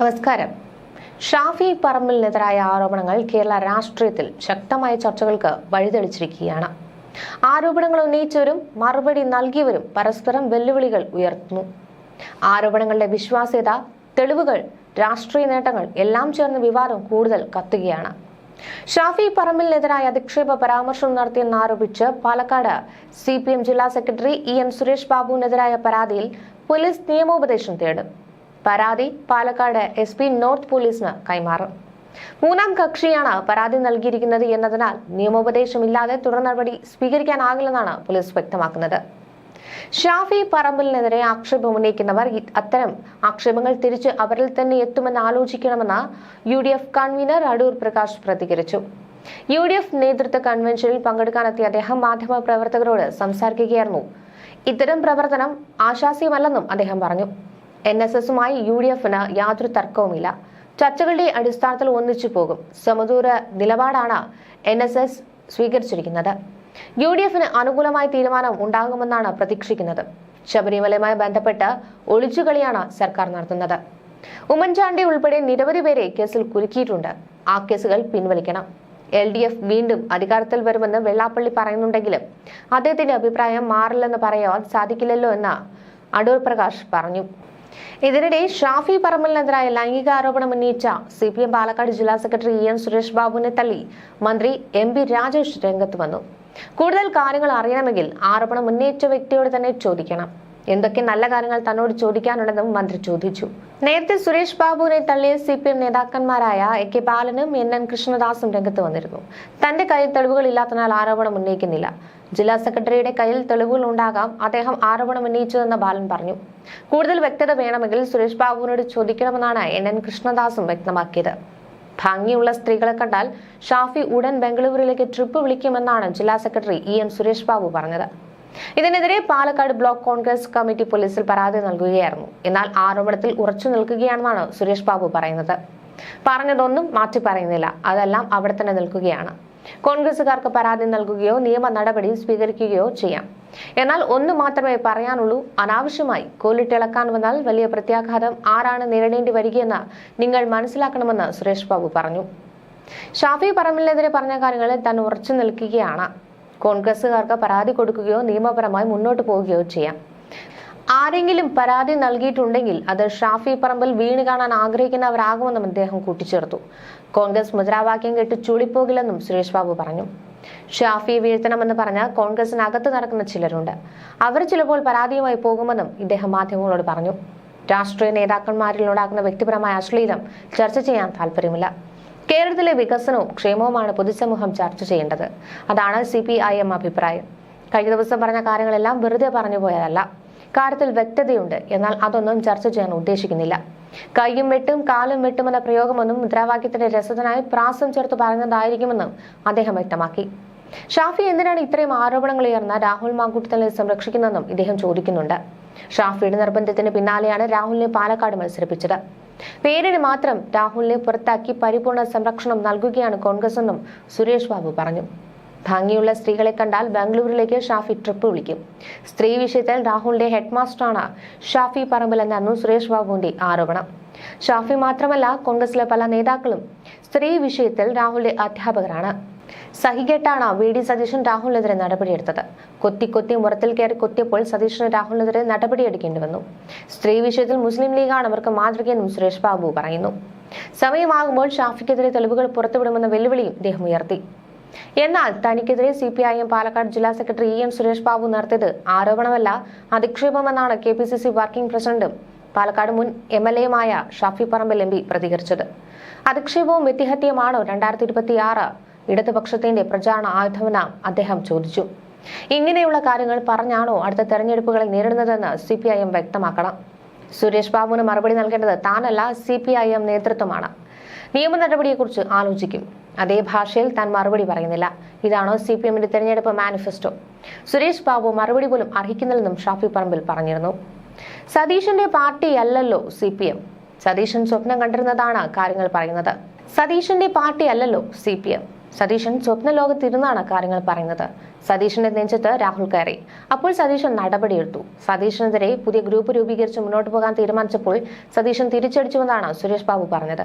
നമസ്കാരം. ഷാഫി പറമ്പിലിനെതിരായ ആരോപണങ്ങൾ കേരള രാഷ്ട്രീയത്തിൽ ശക്തമായ ചർച്ചകൾക്ക് വഴിതെളിച്ചിരിക്കുകയാണ്. ആരോപണങ്ങൾ ഉന്നയിച്ചവരും മറുപടി നൽകിയവരും പരസ്പരം വെല്ലുവിളികൾ ഉയർത്തുന്നു. ആരോപണങ്ങളുടെ വിശ്വാസ്യത തെളിവുകൾ രാഷ്ട്രീയ നേട്ടങ്ങൾ എല്ലാം ചേർന്ന് വിവാദം കൂടുതൽ കത്തുകയാണ്. ഷാഫി പറമ്പിലിനെതിരായ അധിക്ഷേപ പരാമർശം നടത്തിയെന്നാരോപിച്ച് പാലക്കാട് സി എം ജില്ലാ സെക്രട്ടറി ഇ എൻ സുരേഷ് ബാബുവിനെതിരായ പരാതിയിൽ പോലീസ് നിയമോപദേശം തേടും. പരാതി പാലക്കാട് എസ് പി നോർത്ത് പോലീസിന് കൈമാറും. മൂന്നാം കക്ഷിയാണ് പരാതി നൽകിയിരിക്കുന്നത് എന്നതിനാൽ നിയമോപദേശമില്ലാതെ തുടർ നടപടി സ്വീകരിക്കാനാകില്ലെന്നാണ് പോലീസ് വ്യക്തമാക്കുന്നത്. ഷാഫി പറമ്പലിനെതിരെ ആക്ഷേപം ഉന്നയിക്കുന്നവർ അത്തരം ആക്ഷേപങ്ങൾ തിരിച്ച് അവരിൽ തന്നെ എത്തുമെന്ന് ആലോചിക്കണമെന്ന് U D F convener Adoor Prakash പ്രതികരിച്ചു. യു ഡി എഫ് നേതൃത്വ കൺവെൻഷനിൽ പങ്കെടുക്കാനെത്തിയ അദ്ദേഹം മാധ്യമ പ്രവർത്തകരോട് സംസാരിക്കുകയായിരുന്നു. ഇത്തരം പ്രവർത്തനം ആശാസ്യമല്ലെന്നും അദ്ദേഹം പറഞ്ഞു. എൻ എസ് എസുമായി യു ഡി എഫിന് യാതൊരു തർക്കവുമില്ല. ചർച്ചകളുടെ അടിസ്ഥാനത്തിൽ ഒന്നിച്ചു പോകും. സമദൂര നിലപാടാണ് എൻ എസ് എസ് സ്വീകരിച്ചിരിക്കുന്നത്. യു ഡി എഫിന് അനുകൂലമായ തീരുമാനം ഉണ്ടാകുമെന്നാണ് പ്രതീക്ഷിക്കുന്നത്. ശബരിമലയുമായി ബന്ധപ്പെട്ട് ഒളിച്ചുകളിയാണ് സർക്കാർ നടത്തുന്നത്. ഉമ്മൻചാണ്ടി ഉൾപ്പെടെ നിരവധി പേരെ കേസിൽ കുരുക്കിയിട്ടുണ്ട്. ആ കേസുകൾ പിൻവലിക്കണം. എൽ ഡി എഫ് വീണ്ടും അധികാരത്തിൽ വരുമെന്ന് വെള്ളാപ്പള്ളി പറയുന്നുണ്ടെങ്കിലും അദ്ദേഹത്തിന്റെ അഭിപ്രായം മാറില്ലെന്ന് പറയാൻ സാധിക്കില്ലല്ലോ എന്ന് അടൂർ പ്രകാശ് പറഞ്ഞു. ഇതിനിടെ ഷാഫി പറമ്പലിനെതിരായ ലൈംഗിക ആരോപണം ഉന്നയിച്ച സി പി എം പാലക്കാട് ജില്ലാ സെക്രട്ടറി ഇ എൻ സുരേഷ് ബാബുവിനെ തള്ളി മന്ത്രി എം പി രാജേഷ് രംഗത്ത് വന്നു. കൂടുതൽ കാര്യങ്ങൾ അറിയണമെങ്കിൽ ആരോപണം ഉന്നയിച്ച വ്യക്തിയോട് തന്നെ ചോദിക്കണം. എന്തൊക്കെ നല്ല കാര്യങ്ങൾ തന്നോട് ചോദിക്കാനുണ്ടെന്നും മന്ത്രി ചോദിച്ചു. നേരത്തെ സുരേഷ് ബാബുവിനെ തള്ളിയ സി പി എം നേതാക്കന്മാരായ എ കെ ബാലനും എൻ എൻ കൃഷ്ണദാസും രംഗത്ത് വന്നിരുന്നു. തന്റെ കയ്യിൽ തെളിവുകളില്ലാത്തതിനാൽ ആരോപണം ഉന്നയിക്കുന്നില്ല. ജില്ലാ സെക്രട്ടറിയുടെ കയ്യിൽ തെളിവുകൾ ഉണ്ടാകാം അദ്ദേഹം ആരോപണം ഉന്നയിച്ചതെന്ന് ബാലൻ പറഞ്ഞു. കൂടുതൽ വ്യക്തത വേണമെങ്കിൽ സുരേഷ് ബാബുവിനോട് ചോദിക്കണമെന്നാണ് എൻ എൻ കൃഷ്ണദാസും വ്യക്തമാക്കിയത്. ഭംഗിയുള്ള സ്ത്രീകളെ കണ്ടാൽ ഷാഫി ഉടൻ ബംഗളൂരുവിലേക്ക് ട്രിപ്പ് വിളിക്കുമെന്നാണ് ജില്ലാ secretary E M Suresh Babu പറഞ്ഞത്. ഇതിനെതിരെ പാലക്കാട് ബ്ലോക്ക് കോൺഗ്രസ് കമ്മിറ്റി പോലീസിൽ പരാതി നൽകുകയായിരുന്നു. എന്നാൽ ആരോപണത്തിൽ ഉറച്ചു നിൽക്കുകയാണെന്നാണ് സുരേഷ് ബാബു പറയുന്നത്. പറഞ്ഞതൊന്നും മാറ്റി പറയുന്നില്ല. അതെല്ലാം അവിടെ തന്നെ നിൽക്കുകയാണ്. കോൺഗ്രസുകാർക്ക് പരാതി നൽകുകയോ നിയമ നടപടി സ്വീകരിക്കുകയോ ചെയ്യാം. എന്നാൽ ഒന്ന് മാത്രമേ പറയാനുള്ളൂ. അനാവശ്യമായി കോലിട്ടിളക്കാൻ വന്നാൽ വലിയ പ്രത്യാഘാതം ആരാണ് നേരിടേണ്ടി വരികയെന്ന് നിങ്ങൾ മനസ്സിലാക്കണമെന്ന് സുരേഷ് ബാബു പറഞ്ഞു. ഷാഫി പറമ്പിലിനെതിരെ പറഞ്ഞ കാര്യങ്ങളിൽ താൻ ഉറച്ചു നിൽക്കുകയാണ്. കോൺഗ്രസുകാർക്ക് പരാതി കൊടുക്കുകയോ നിയമപരമായി മുന്നോട്ട് പോവുകയോ ചെയ്യാം. ആരെങ്കിലും പരാതി നൽകിയിട്ടുണ്ടെങ്കിൽ അത് ഷാഫി പറമ്പിൽ വീണ് കാണാൻ ആഗ്രഹിക്കുന്നവരാകുമെന്നും അദ്ദേഹം കൂട്ടിച്ചേർത്തു. കോൺഗ്രസ് മുദ്രാവാക്യം കേട്ട് ചൂളിപ്പോകില്ലെന്നും സുരേഷ് ബാബു പറഞ്ഞു. ഷാഫി വീഴ്ത്തണമെന്ന് പറഞ്ഞ കോൺഗ്രസിനകത്ത് നടക്കുന്ന ചിലരുണ്ട്. അവർ ചിലപ്പോൾ പരാതിയുമായി പോകുമെന്നും ഇദ്ദേഹം മാധ്യമങ്ങളോട് പറഞ്ഞു. രാഷ്ട്രീയ നേതാക്കന്മാരിൽ ഉണ്ടാക്കുന്ന വ്യക്തിപരമായ അശ്ലീലം ചർച്ച ചെയ്യാൻ താല്പര്യമില്ല കേരളത്തിലെ വികസനവും ക്ഷേമവുമാണ് പൊതുസമൂഹം ചർച്ച ചെയ്യേണ്ടത്. അതാണ് സി പി ഐ എം അഭിപ്രായം. കഴിഞ്ഞ ദിവസം പറഞ്ഞ കാര്യങ്ങളെല്ലാം വെറുതെ പറഞ്ഞു പോയതല്ല. കാര്യത്തിൽ വ്യക്തതയുണ്ട്. എന്നാൽ അതൊന്നും ചർച്ച ചെയ്യാൻ ഉദ്ദേശിക്കുന്നില്ല. കൈയും വെട്ടും കാലും വെട്ടുമെന്ന പ്രയോഗമൊന്നും മുദ്രാവാക്യത്തിന്റെ രസത്തിനായി പ്രാസം ചേർത്ത് പറഞ്ഞതായിരിക്കുമെന്നും അദ്ദേഹം വ്യക്തമാക്കി. ഷാഫി എന്തിനാണ് ഇത്രയും ആരോപണങ്ങൾ ഉയർന്ന രാഹുൽ മാങ്കൂട്ടത്തിനെ സംരക്ഷിക്കുന്നതെന്നും ഇദ്ദേഹം ചോദിക്കുന്നുണ്ട്. ഷാഫിയുടെ നിർബന്ധത്തിന് പിന്നാലെയാണ് രാഹുലിനെ പാലക്കാട് മത്സരിപ്പിച്ചത്. പേരിന് മാത്രം രാഹുലിനെ പുറത്താക്കി പരിപൂർണ സംരക്ഷണം നൽകുകയാണ് കോൺഗ്രസ് എന്നും സുരേഷ് ബാബു പറഞ്ഞു. ഭംഗിയുള്ള സ്ത്രീകളെ കണ്ടാൽ ബാംഗ്ലൂരിലേക്ക് ഷാഫി ട്രിപ്പ് വിളിക്കും. സ്ത്രീ വിഷയത്തിൽ രാഹുലിന്റെ ഹെഡ്മാസ്റ്ററാണ് ഷാഫി പറമ്പിൽ എന്നായിരുന്നു സുരേഷ് ബാബുവിന്റെ ആരോപണം. ഷാഫി മാത്രമല്ല കോൺഗ്രസിലെ പല നേതാക്കളും സ്ത്രീ വിഷയത്തിൽ രാഹുലിന്റെ അധ്യാപകരാണ്. സഹികെട്ടാണ് വി ഡി സതീശൻ രാഹുലിനെതിരെ നടപടിയെടുത്തത്. കൊത്തി കൊത്തി മുറത്തിൽ കയറി കൊത്തിയപ്പോൾ സതീശന് രാഹുലിനെതിരെ നടപടിയെടുക്കേണ്ടി വന്നു. സ്ത്രീ വിഷയത്തിൽ മുസ്ലിം ലീഗാണ് അവർക്ക് മാതൃകയെന്നും സുരേഷ് ബാബു പറയുന്നു. സമയമാകുമ്പോൾ ഷാഫിക്കെതിരെ തെളിവുകൾ പുറത്തുവിടുമെന്ന വെല്ലുവിളിയും ഇദ്ദേഹം ഉയർത്തി. എന്നാൽ തനിക്കെതിരെ C P I M Palakkad ജില്ലാ secretary E M Suresh Babu നടത്തിയത് ആരോപണമല്ല അധിക്ഷേപമെന്നാണ് K P C C working പ്രസിഡന്റും പാലക്കാട് മുൻ എം എൽ എയുമായ ഷാഫി പറമ്പിൽ എം പി പ്രതികരിച്ചത്. അധിക്ഷേപവും വ്യക്തിഹത്യമാണോ രണ്ടായിരത്തി ഇരുപത്തി ആറ് ഇടതുപക്ഷത്തിന്റെ പ്രചാരണ ആയുധമെന്ന് അദ്ദേഹം ചോദിച്ചു. ഇങ്ങനെയുള്ള കാര്യങ്ങൾ പറഞ്ഞാണോ അടുത്ത തെരഞ്ഞെടുപ്പുകളെ നേരിടുന്നതെന്ന് സി പി ഐ എം വ്യക്തമാക്കണം. സുരേഷ് ബാബുവിന് മറുപടി നൽകേണ്ടത് താനല്ല സി പി ഐ എം നേതൃത്വമാണ്. നിയമ നടപടിയെക്കുറിച്ച് ആലോചിക്കും. അതേ ഭാഷയിൽ താൻ മറുപടി പറയുന്നില്ല. ഇതാണോ സി പി എമ്മിന്റെ തെരഞ്ഞെടുപ്പ് മാനിഫെസ്റ്റോ? സുരേഷ് ബാബു മറുപടി പോലും അർഹിക്കുന്നില്ലെന്നും ഷാഫി പറമ്പിൽ പറഞ്ഞിരുന്നു. സതീഷിന്റെ പാർട്ടി അല്ലല്ലോ സി പി എം സതീശൻ സ്വപ്നം കണ്ടിരുന്നതാണ് കാര്യങ്ങൾ പറയുന്നത്. സതീഷിന്റെ പാർട്ടി അല്ലല്ലോ സി പി എം സതീശൻ സ്വപ്ന ലോകത്തിരുന്നാണ് കാര്യങ്ങൾ പറയുന്നത്. സതീഷിന്റെ നെഞ്ചത്ത് രാഹുൽ കയറി. അപ്പോൾ സതീശൻ നടപടിയെടുത്തു. സതീഷിനെതിരെ പുതിയ ഗ്രൂപ്പ് രൂപീകരിച്ച് മുന്നോട്ട് പോകാൻ തീരുമാനിച്ചപ്പോൾ സതീശൻ തിരിച്ചടിച്ചുവെന്നാണ് സുരേഷ് ബാബു പറഞ്ഞത്.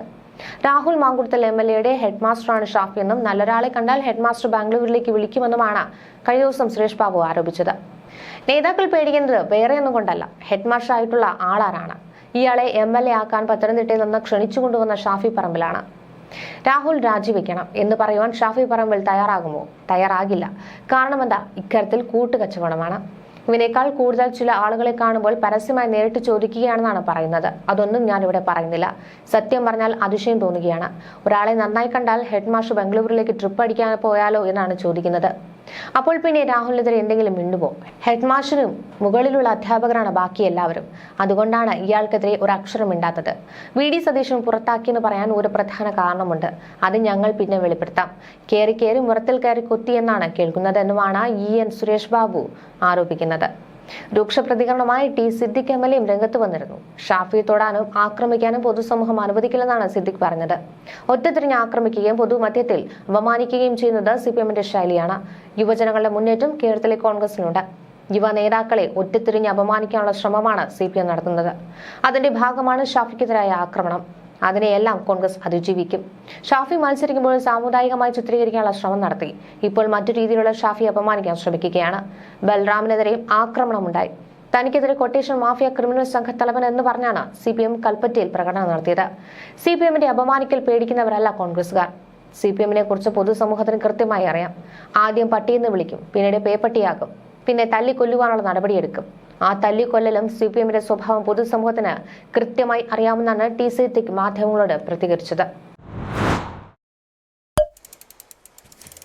രാഹുൽ മാങ്കുടത്തൽ എം എൽ എയുടെ ഹെഡ് മാസ്റ്ററാണ് ഷാഫി എന്നും നല്ലൊരാളെ കണ്ടാൽ ഹെഡ് മാസ്റ്റർ ബാംഗ്ലൂരിലേക്ക് വിളിക്കുമെന്നുമാണ് കഴിഞ്ഞ ദിവസം സുരേഷ് ബാബു ആരോപിച്ചത്. നേതാക്കൾ പേടിക്കുന്നത് വേറെയൊന്നും കൊണ്ടല്ല. ഹെഡ് മാസ്റ്റർ ആയിട്ടുള്ള ആളാരാണ്. ഇയാളെ എം എൽ എ ആക്കാൻ പത്തനംതിട്ടയിൽ നിന്ന് ക്ഷണിച്ചുകൊണ്ടുവന്ന ഷാഫി പറമ്പിലാണ്. രാഹുൽ രാജിവെക്കണം എന്ന് പറയുവാൻ ഷാഫി പറമ്പിൽ തയ്യാറാകുമോ? തയ്യാറാകില്ല. കാരണം എന്താ? ഇക്കാര്യത്തിൽ കൂട്ടുകച്ചവടമാണ്. ഇവനേക്കാൾ കൂടുതൽ ചില ആളുകളെ കാണുമ്പോൾ പരസ്യമായി നേരിട്ട് ചോദിക്കുകയാണെന്നാണ് പറയുന്നത്. അതൊന്നും ഞാനിവിടെ പറയുന്നില്ല. സത്യം പറഞ്ഞാൽ അതിശയം തോന്നുകയാണ്. ഒരാളെ നന്നായി കണ്ടാൽ ഹെഡ് മാഷ് ബംഗളൂരുവിലേക്ക് ട്രിപ്പ് അടിക്കാൻ പോയാലോ എന്നാണ് ചോദിക്കുന്നത്. അപ്പോൾ പിന്നെ രാഹുലിനെതിരെ എന്തെങ്കിലും മിണ്ടുമോ? ഹെഡ് മാസ്റ്ററും മുകളിലുള്ള അധ്യാപകരാണ് ബാക്കി എല്ലാവരും. അതുകൊണ്ടാണ് ഇയാൾക്കെതിരെ ഒരു അക്ഷരം മിണ്ടാത്തത്. വി ഡി സതീശൻ പുറത്താക്കിയെന്ന് പറയാൻ ഒരു പ്രധാന കാരണമുണ്ട്. അത് ഞങ്ങൾ പിന്നെ വെളിപ്പെടുത്താം. കയറി കയറി മുറത്തിൽ കയറി കൊത്തിയെന്നാണ് കേൾക്കുന്നത് എന്നുമാണ് ഇ എൻ സുരേഷ് ബാബു ആരോപിക്കുന്നത്. രൂക്ഷ പ്രതികരണമായി ടി സിദ്ദിഖ് എം എൽ എയും രംഗത്ത് വന്നിരുന്നു. ഷാഫിയെ തൊടാനും ആക്രമിക്കാനും പൊതുസമൂഹം അനുവദിക്കില്ലെന്നാണ് സിദ്ദിഖ് പറഞ്ഞത്. ഒറ്റത്തിരിഞ്ഞ് ആക്രമിക്കുകയും പൊതുമധ്യത്തിൽ അപമാനിക്കുകയും ചെയ്യുന്നത് സി പി എമ്മിന്റെ ശൈലിയാണ്. യുവജനങ്ങളുടെ മുന്നേറ്റം കേരളത്തിലെ കോൺഗ്രസിനുണ്ട്. യുവ നേതാക്കളെ ഒറ്റത്തിരിഞ്ഞ് അപമാനിക്കാനുള്ള ശ്രമമാണ് സി പി എം നടത്തുന്നത്. അതിന്റെ ഭാഗമാണ് ഷാഫിക്കെതിരായ ആക്രമണം. അതിനെയെല്ലാം കോൺഗ്രസ് അതിജീവിക്കും. ഷാഫി മത്സരിക്കുമ്പോൾ സാമുദായികമായി ചിത്രീകരിക്കാനുള്ള ശ്രമം നടത്തി. ഇപ്പോൾ മറ്റു രീതിയിലുള്ള ഷാഫി അപമാനിക്കാൻ ശ്രമിക്കുകയാണ്. ബൽറാമിനെതിരെയും ആക്രമണമുണ്ടായി. തനിക്കെതിരെ കൊട്ടേഷൻ മാഫിയ ക്രിമിനൽ സംഘത്തലവൻ എന്ന് പറഞ്ഞാണ് സി പി എം കൽപ്പറ്റയിൽ പ്രകടനം നടത്തിയത്. സി പി എമ്മിന്റെ അപമാനിക്കൽ പേടിക്കുന്നവരല്ല കോൺഗ്രസുകാർ സി പി എമ്മിനെ കുറിച്ച് പൊതുസമൂഹത്തിന് കൃത്യമായി അറിയാം. ആദ്യം പട്ടിയെന്ന് വിളിക്കും പിന്നീട് പേപ്പട്ടിയാക്കും പിന്നെ തല്ലിക്കൊല്ലുവാനുള്ള നടപടിയെടുക്കും. ആ തല്ലിക്കൊല്ലലും സി പി എമ്മിന്റെ സ്വഭാവം പൊതുസമൂഹത്തിന് കൃത്യമായി അറിയാമെന്നാണ് ടി സി തിക് മാധ്യമങ്ങളോട് പ്രതികരിച്ചത്.